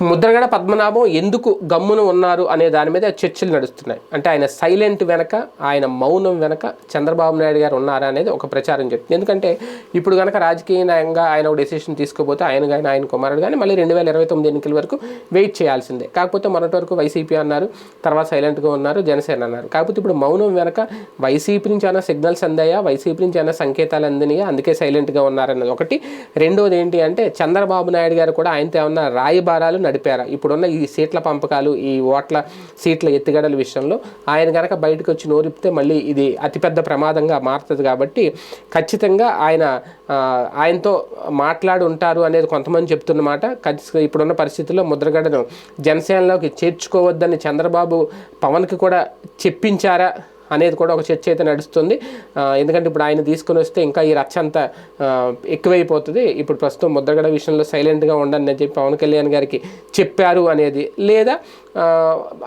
ముద్రగడ పద్మనాభం ఎందుకు గమ్మున ఉన్నారు అనే దాని మీద చర్చలు నడుస్తున్నాయి. అంటే ఆయన సైలెంట్ వెనక ఆయన మౌనం వెనక చంద్రబాబు నాయుడు గారు ఉన్నారా అనేది ఒక ప్రచారం చెప్తుంది. ఎందుకంటే ఇప్పుడు కనుక రాజకీయంగా ఆయన ఒక డెసిషన్ తీసుకోపోతే ఆయన కానీ ఆయన కుమారుడు కానీ మళ్ళీ రెండు వేల ఇరవై తొమ్మిది ఎన్నికల వరకు వెయిట్ చేయాల్సిందే. కాకపోతే మొన్నటి వరకు వైసీపీ అన్నారు తర్వాత సైలెంట్గా ఉన్నారు జనసేన అన్నారు. కాకపోతే ఇప్పుడు మౌనం వెనక వైసీపీ నుంచి అయినా సిగ్నల్స్ అందాయా? వైసీపీ నుంచి అయినా సంకేతాలు అందినాయా? అందుకే సైలెంట్గా ఉన్నారన్నది ఒకటి. రెండోది ఏంటి అంటే చంద్రబాబు నాయుడు గారు కూడా ఆయనతో ఏమన్నా రాయబారాలు నడిపారా? ఇప్పుడున్న ఈ సీట్ల పంపకాలు ఈ ఓట్ల సీట్ల ఎత్తుగడల విషయంలో ఆయన కనుక బయటకు వచ్చి నోరిపితే మళ్ళీ ఇది అతిపెద్ద ప్రమాదంగా మారుతుంది కాబట్టి ఖచ్చితంగా ఆయన ఆయనతో మాట్లాడి ఉంటారు అనేది కొంతమంది చెప్తున్నమాట ఖచ్చితంగా ఇప్పుడున్న పరిస్థితుల్లో ముద్రగడను జనసేనలోకి చేర్చుకోవద్దని చంద్రబాబు పవన్కి కూడా చెప్పించారా? అనేది కూడా ఒక చర్చ అయితే నడుస్తుంది. ఎందుకంటే ఇప్పుడు ఆయన తీసుకుని వస్తే ఇంకా ఈ రచ్చ అంతా ఎక్కువైపోతుంది. ఇప్పుడు ప్రస్తుతం ముద్రగడ విషయంలో సైలెంట్గా ఉండండి అని చెప్పి పవన్ కళ్యాణ్ గారికి చెప్పారు అనేది. లేదా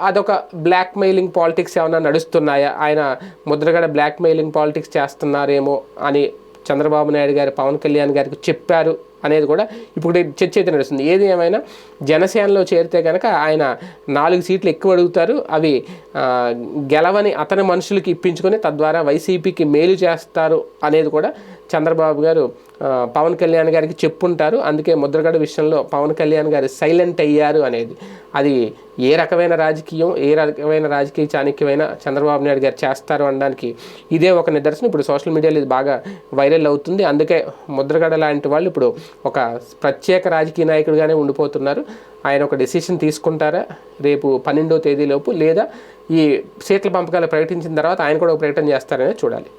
అదొక బ్లాక్ మెయిలింగ్ పాలిటిక్స్ ఏమైనా నడుస్తున్నాయా? ఆయన ముద్రగడ బ్లాక్ మెయిలింగ్ పాలిటిక్స్ చేస్తున్నారేమో అని చంద్రబాబు నాయుడు గారు పవన్ కళ్యాణ్ గారికి చెప్పారు అనేది కూడా ఇప్పుడు చర్చ అయితే నడుస్తుంది. ఏది ఏమైనా జనసేనలో చేరితే కనుక ఆయన నాలుగు సీట్లు ఎక్కువ అడుగుతారు. అవి గెలవని అతని మనుషులకి ఇప్పించుకొని తద్వారా వైసీపీకి మేలు చేస్తారు అనేది కూడా చంద్రబాబు గారు పవన్ కళ్యాణ్ గారికి చెప్పుంటారు. అందుకే ముద్రగడ విషయంలో పవన్ కళ్యాణ్ గారు సైలెంట్ అయ్యారు అనేది. అది ఏ రకమైన రాజకీయం ఏ రకమైన రాజకీయ చాణక్యమైన చంద్రబాబు నాయుడు గారు చేస్తారు అనడానికి ఇదే ఒక నిదర్శనం. ఇప్పుడు సోషల్ మీడియాలో ఇది బాగా వైరల్ అవుతుంది. అందుకే ముద్రగడ లాంటి వాళ్ళు ఇప్పుడు ఒక ప్రత్యేక రాజకీయ నాయకుడిగానే ఉండిపోతున్నారు. ఆయన ఒక డెసిషన్ తీసుకుంటారా? రేపు పన్నెండో తేదీలోపు లేదా ఈ సీట్ల పంపకాలు ప్రకటించిన తర్వాత ఆయన కూడా ఒక ప్రకటన చేస్తారనే చూడాలి.